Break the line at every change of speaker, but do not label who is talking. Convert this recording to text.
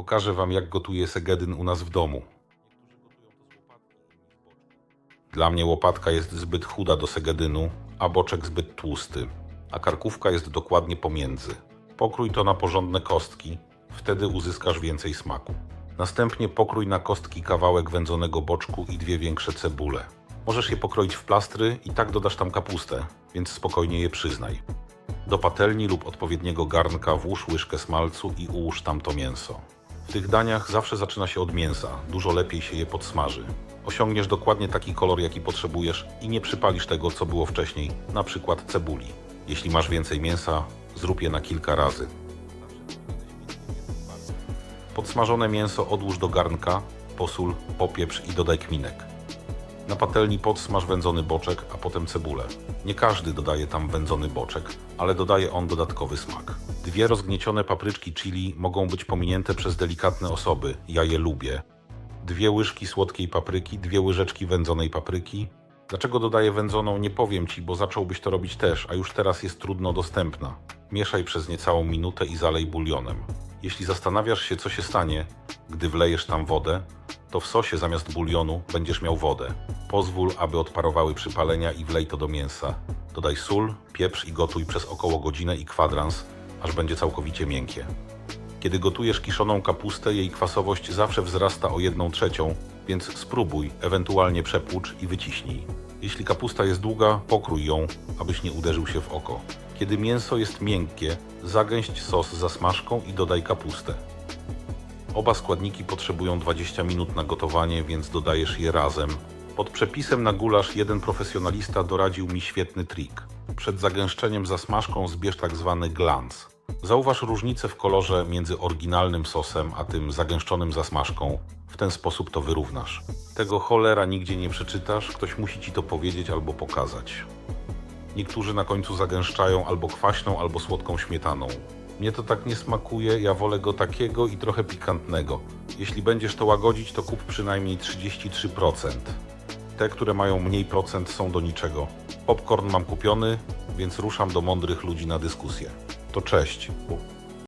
Pokażę Wam, jak gotuję segedyn u nas w domu. Dla mnie łopatka jest zbyt chuda do segedynu, a boczek zbyt tłusty, a karkówka jest dokładnie pomiędzy. Pokrój to na porządne kostki, wtedy uzyskasz więcej smaku. Następnie pokrój na kostki kawałek wędzonego boczku i dwie większe cebule. Możesz je pokroić w plastry i tak dodasz tam kapustę, więc spokojnie je przyznaj. Do patelni lub odpowiedniego garnka włóż łyżkę smalcu i ułóż tam to mięso. W tych daniach zawsze zaczyna się od mięsa, dużo lepiej się je podsmaży. Osiągniesz dokładnie taki kolor, jaki potrzebujesz i nie przypalisz tego, co było wcześniej, na przykład cebuli. Jeśli masz więcej mięsa, zrób je na kilka razy. Podsmażone mięso odłóż do garnka, posól, popieprz i dodaj kminek. Na patelni podsmaż wędzony boczek, a potem cebulę. Nie każdy dodaje tam wędzony boczek, ale dodaje on dodatkowy smak. Dwie rozgniecione papryczki chili mogą być pominięte przez delikatne osoby, ja je lubię. Dwie łyżki słodkiej papryki, dwie łyżeczki wędzonej papryki. Dlaczego dodaję wędzoną nie powiem Ci, bo zacząłbyś to robić też, a już teraz jest trudno dostępna. Mieszaj przez niecałą minutę i zalej bulionem. Jeśli zastanawiasz się, co się stanie, gdy wlejesz tam wodę, to w sosie zamiast bulionu będziesz miał wodę. Pozwól, aby odparowały przypalenia i wlej to do mięsa. Dodaj sól, pieprz i gotuj przez około godzinę i kwadrans, aż będzie całkowicie miękkie. Kiedy gotujesz kiszoną kapustę, jej kwasowość zawsze wzrasta o 1 trzecią, więc spróbuj, ewentualnie przepłucz i wyciśnij. Jeśli kapusta jest długa, pokrój ją, abyś nie uderzył się w oko. Kiedy mięso jest miękkie, zagęść sos zasmażką i dodaj kapustę. Oba składniki potrzebują 20 minut na gotowanie, więc dodajesz je razem. Pod przepisem na gulasz jeden profesjonalista doradził mi świetny trik. Przed zagęszczeniem zasmażką zbierz tak zwany glans. Zauważ różnicę w kolorze między oryginalnym sosem a tym zagęszczonym zasmażką. W ten sposób to wyrównasz. Tego cholera nigdzie nie przeczytasz, ktoś musi ci to powiedzieć albo pokazać. Niektórzy na końcu zagęszczają albo kwaśną, albo słodką śmietaną. Mnie to tak nie smakuje, ja wolę go takiego i trochę pikantnego. Jeśli będziesz to łagodzić, to kup przynajmniej 33%. Te, które mają mniej procent, są do niczego. Popcorn mam kupiony, więc ruszam do mądrych ludzi na dyskusję. To cześć.